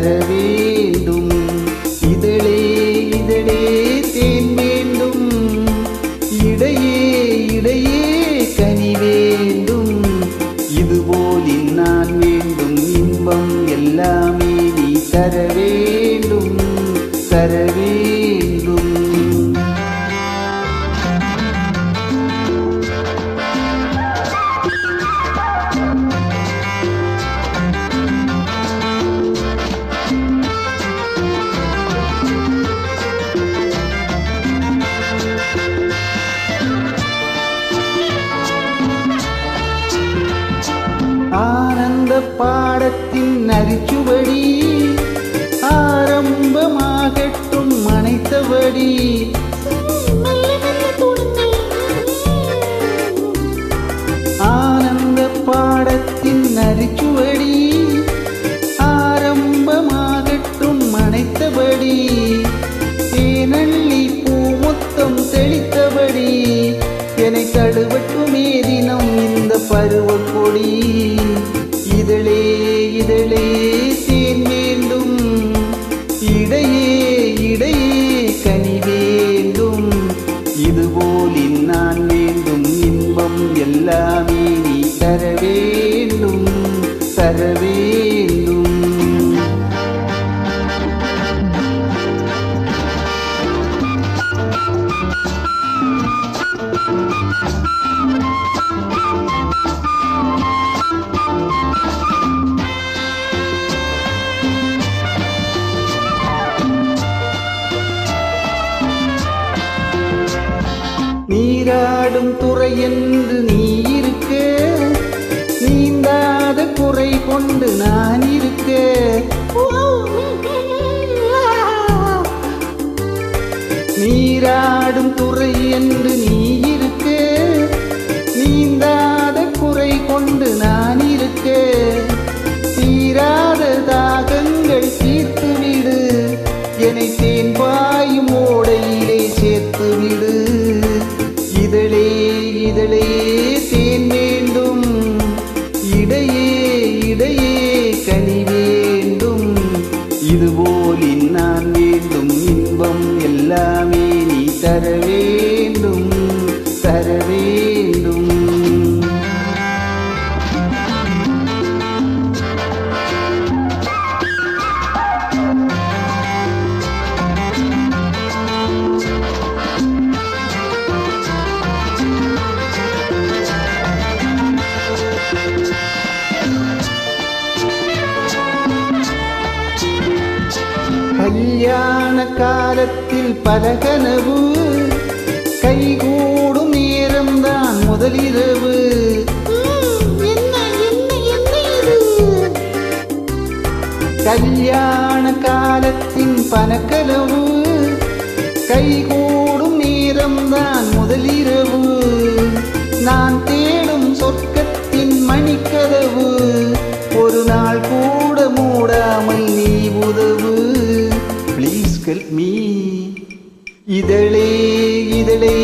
தர வேண்டும் இதழே இதழே தேன் வேண்டும். இடையே இடையே கனி வேண்டும். இதுபோல் நான் வேண்டும். இன்பம் எல்லாமே நீ தர வேண்டும் தர வேண்டும் ஆனந்த பாடத்தின் நரிச்சுவடி ஆரம்பமாகட்டும் மனைத்தபடி ஆனந்த பாடத்தின் நரிச்சுவடி ஆரம்பமாகட்டும் மனைத்தபடி தேனள்ளி பூ மொத்தம் தெளித்தபடி என்னை தடுவட்டும் தினம் இந்த பருவ கொடி. இதழே நீராடும் துறை என்று நீ இருக்க. நீந்தாத குறை கொண்டு நான் இரு இன்பம் எல்லாமே நீ தரவே கல்யாண காலத்தில் பல கனவு கைகூடும் நேரம்தான் முதலிரவு. கல்யாண காலத்தின் பனக்கனவு கைகூடும் நேரம்தான் முதலிரவு. நான் இதழே இதழே